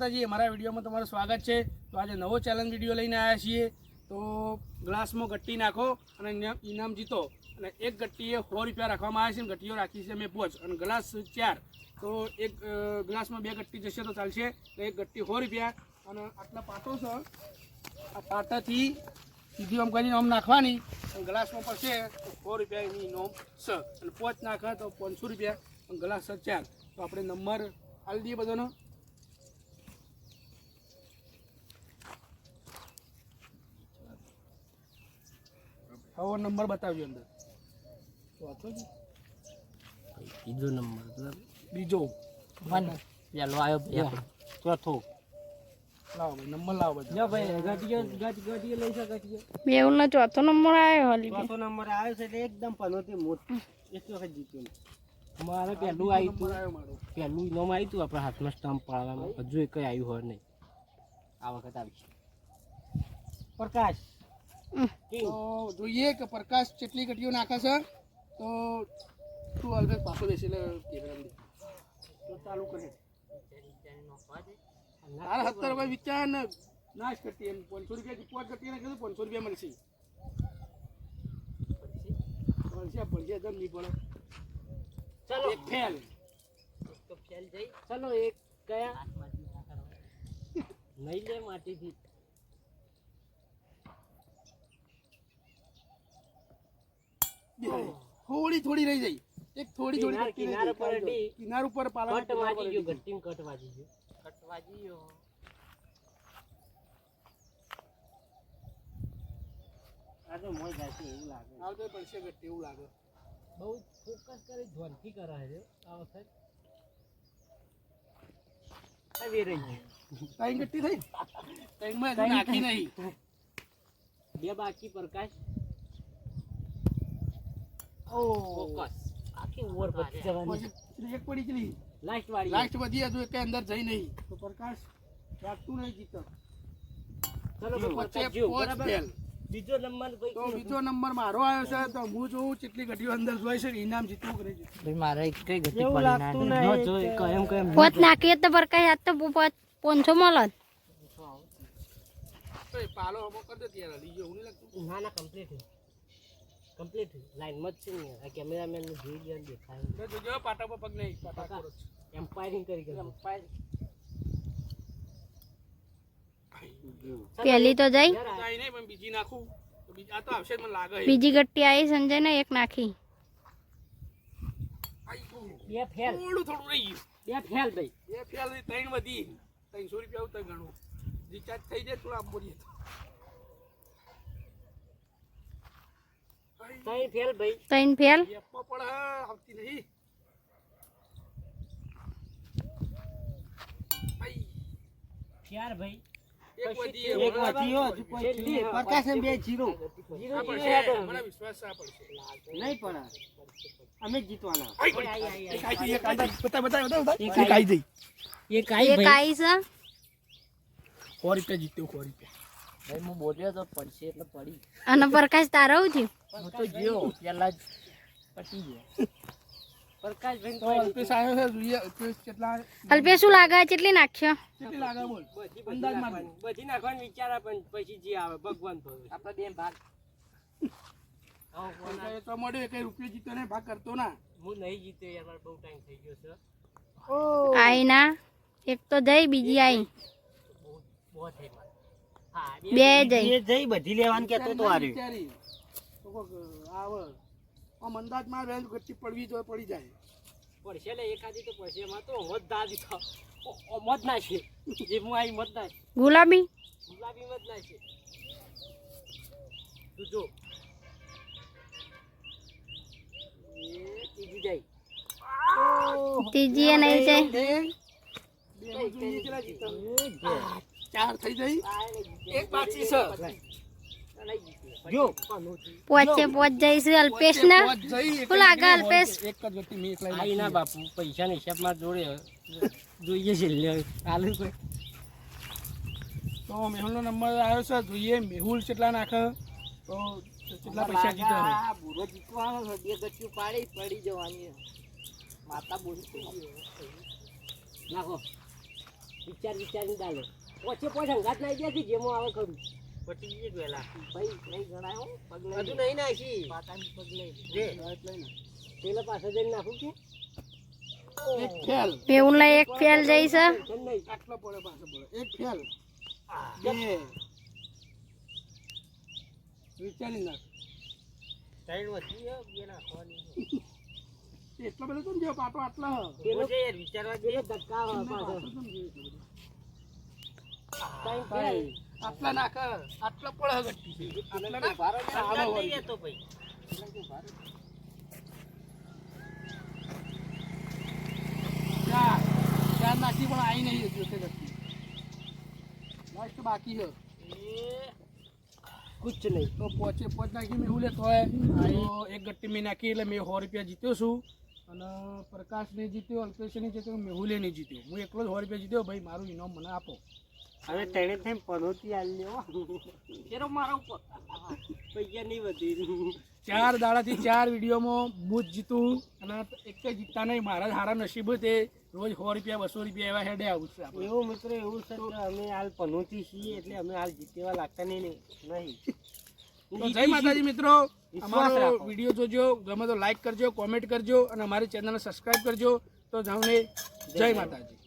માતાજી, અમારા વિડીયોમાં તમારું સ્વાગત છે. તો આજે નવો ચેલેન્જ વીડિયો લઈને આવ્યા છીએ. તો ગ્લાસમાં ગટ્ટી નાખો અને ઇનામ- જીતો. અને એક ગટ્ટીએ સો રૂપિયા રાખવામાં આવે છે અને ગટ્ટીઓ રાખી છે અમે પોચ અને ગ્લાસ ચાર. તો એક ગ્લાસમાં બે ગટ્ટી જશે તો ચાલશે. એક ગટ્ટી સો રૂપિયા. અને આટલા પાટો છે. આ પાટાથી સીધી આમ કરીને આમ નાખવાની. અને ગ્લાસમાં પડશે તો સો રૂપિયા એની ઇનામ છે અને પોચ નાખે તો પાંચસો રૂપિયા. અને ગ્લાસ ચાર. તો આપણે નંબર આપી દઈએ બધાનો. હવે નંબર બતાવજો અંદર. ચોથો બીજો નંબર બીજો. વન. પેલો આવ્યો Yeah. ચોથો. લાવો ભાઈ નંબર લાવો બધા. ભાઈ ગટીયો ગટીયો લઈ શકો ગટીયો ચોથો નંબર આવ્યો હાલી ચોથો નંબર આવ્યો છે એટલે એકદમ પનોતી મોટી એક વખત જીત્યો. મારે પહેલું આવ્યું હતું પહેલું ઇનામ આવ્યું હતું આપણા હાથમાં સ્ટમ્પ પાડવામાં. હજુ એક આવ્યું હોય નહીં. આ વખત આવી પ્રકાશ. તો જોઈએ કે પ્રકાશ કેટલી ગટીઓ નાખે છે તો તું અલગ પાછો બેસી લે તો ચાલુ કરે તારા સત્તર રૂપિયા વિચાર ને નાશ કરતી એમ. પાંચસો રૂપિયા પાંચ ગટી નાખે તો પાંચસો રૂપિયા મળશે. મળશે પડશે એકદમ નહીં પડે ચલો. એક ફેલ. ચલો એક કયા? નહીં લે માટીથી. થોડી થોડી રહી જાય. એક થોડી થોડી કિનાર- ગટ્ટી રહી કિનાર જાય. પર અડી. કિનાર ઉપર પાલા કટ વાજી ગયો ગટ્ટીમ કટ વાજી ગયો કટ વાજી ગયો. આ તો મોય જાય છે એવું લાગે. આવતો પડશે ગટ્ટી એવું લાગે. બહુ ફોકસ કરી ધ્વનથી કરે છે. આ વખત. આવી રહી છે. ત્રણ ગટ્ટી થઈ? ત્રણમાં હજુ નાખી નહીં. બે બાકી પ્રકાશ. ઓ ફોકસ આખી ઓવર પતી જવાની પછી એક પડી ગઈ લાસ્ટ વાળી. લાસ્ટ બધી હજુ એક અંદર જઈ નહીં. તો પ્રકાશ રાખતું નહીં જીતો ચલો વચ્ચે પોચ ફેલ. બીજો નંબર તો બીજો નંબર મારો આવ્યો છે તો હું જોઉં કેટલી અંદર જોઈ છે ઇનામ જીતવું કરે છે મારે કઈ ગતિ પડી કયમ પોત નાખીએ તો પ્રકાશ આજ તો પાંચસો મળે. તો એ પાલો હમો કરી દે ત્યારે લીજો એવું નહીં લાગતું. ના ના કમ્પ્લીટ કમ્પ્લીટ લાઈનમાં જ છે ને આ કેમેરામેન ને જોઈ લે દેખાય. મેં જોજો પાટા પર પગ નહીં પાટા પર જ. એમ્પાયરિંગ કરી ગયો એમ્પાયર પહેલી તો જઈ કાંઈ નહીં પણ બીજી નાખું. તો બીજી આ તો આવશે જ મને લાગે છે. બીજી ગટ્ટી આવી સંજય ને એક નાખી. આઈ ગયું. બે ફેલ. થોડું થોડું રહી ગયું. બે ફેલ ભાઈ. બે ફેલની ત્રણ વધી. ત્રણસો રૂપિયા આવતા ઘણું. રિચાર્જ થઈ જાય થોડા આમ બોલીએ ત્રણ ફેલ ભાઈ. ત્રણ ફેલ? આવતી નહીં. ચાર ભાઈ? એક વધી એક વધી હો, હજુ કોઈ પ્રકાશ બે જીરો. આ પડશે મને વિશ્વાસ છે નહીં પડે અમે જ જીતવાના. આઈ. પડી. એક આઈ ગઈ, એક આઈ ગઈ. બતાવ, બતાવ, બતાવ, બતાવ. એક આઈ. ગઈ. એક એક આવી છે? સો રૂપિયા જીત્યો સો રૂપિયા. ભાઈ હું બોલ્યો તો પડશે એટલે પડી. અને પ્રકાશ તારા થયું? હું તો ગયો પેલા જ પટી ગયો. પ્રકાશ ભાઈ તો અલ્પેશ આવ્યો છે જોઈએ અલ્પેશ કેટલા અલ્પે શું લાગે? કેટલી નાખ્યો? કેટલી લાગે બોલ? બધી અંદાજ માર નાખવાની. બધી નાખવાનું વિચારા પણ પછી જે આવે ભગવાન તો બે ભાગ. આવો કોણ એ તો મળ્યો કઈ રૂપિયો જીતો ને ભાગ કરતો ના. હું નહીં જીત્યો યાર બહુ ટાઈમ થઈ ગયો છે. આઈ ના એક તો જઈ બીજી હા બે જઈ. જઈ. બધી લેવાનું કેતો તો આર્યું વિચારી. કોક આવે આમ અંદાજમાં બેન ગચ્ચી પડવી જોઈએ પડી જાય. પડશે લે એકાદી તો પડશે. એમાં તો મત દાદી તો. મત ના છે જે હું આવી મત ના ગુલાબી? ગુલાબી મત ના છે તું જો. એ ત્રીજી જાય. ત્રીજી નહીં કેટલા જીત્યા? ચાર થઈ જાય. એક પાછી છે. જો. પોચે પોચ જઈશું અલ્પેશ ને? શું લાગે અલ્પેશ? એક જ વ્યક્તિ મેં એકલા આઈ ના બાપુ પૈસા ની હિસાબમાં જોડે જોઈએ છે લે આલુ કોઈ. તો મેહુલનો નંબર આવ્યો છે જોઈએ મેહુલ કેટલા નાખે. તો કેટલા પૈસા જીતે હવે? બુરો જીતવાનો છે બે ગચ્ચું પાડી પડી જવાની. માતા બોલી નાખો. વિચાર વિચારીને ડાલો પોચે પોચ હંગાત નાઈ છે જેમાં આવે ખરું. પછી એ વેલા? ભાઈ નહીં ગણાય પગલે હજુ નહીં નાખી? પાટાની પગલે રે પેલા પાસે જઈને નાખું કે? એક ફેલ. એક જઈ છે આટલો પડે પાછો પડે. એક ફેલ. બે. વિચારી નાખ. સાઈડ વધી બે નાખવાની. એટલો બધો કેમ જેવો પાટો આટલો? હ? જે વિચારવા જઈએ ધક્કા આટલા નાખ આટલો પડે ગટ્ટી આટલા નાખ. આવો વળી. ચાર. ચાર નાખી પણ આવી નહીં હજુ તે ગટ્ટી લાસ્ટ બાકી છે. કુછ નહીં. તો પોચે પોચ નાખી મેં હોય? તો એક ગટ્ટી મેં નાખી એટલે મેં સો રૂપિયા જીત્યો છું. અને પ્રકાશ નહીં જીત્યો અલ્પેશ નહીં જીત્યો મેહુલે નહીં જીત્યો. હું એકલો જ સો રૂપિયા જીત્યો. ભાઈ મારું ઇનામ મને આપો. હવે તેણે તેમ પનોતી આલી લેવો તેરો મારા ઉપર. પૈસા નહીં વધી. ચાર દાડાથી ચાર વિડીયોમાં હું જ જીતું અને એક જ જીતતા નહીં. મારા સારા નસીબ તે રોજ સો રૂપિયા બસો રૂપિયા એવા હેડે આવું છે એવું મિત્રો એવું છે કે અમે હાલ પનોતી છીએ એટલે અમે હાલ જીતેવા લાગતા નહીં નહીં. તો જય માતાજી મિત્રો. વિશ્વાસ અમારો વીડિયો જોજો. ગમે તો લાઈક કરજો કોમેન્ટ કરજો અને અમારી ચેનલને સબસ્ક્રાઈબ કરજો. તો જાઉં જય માતાજી.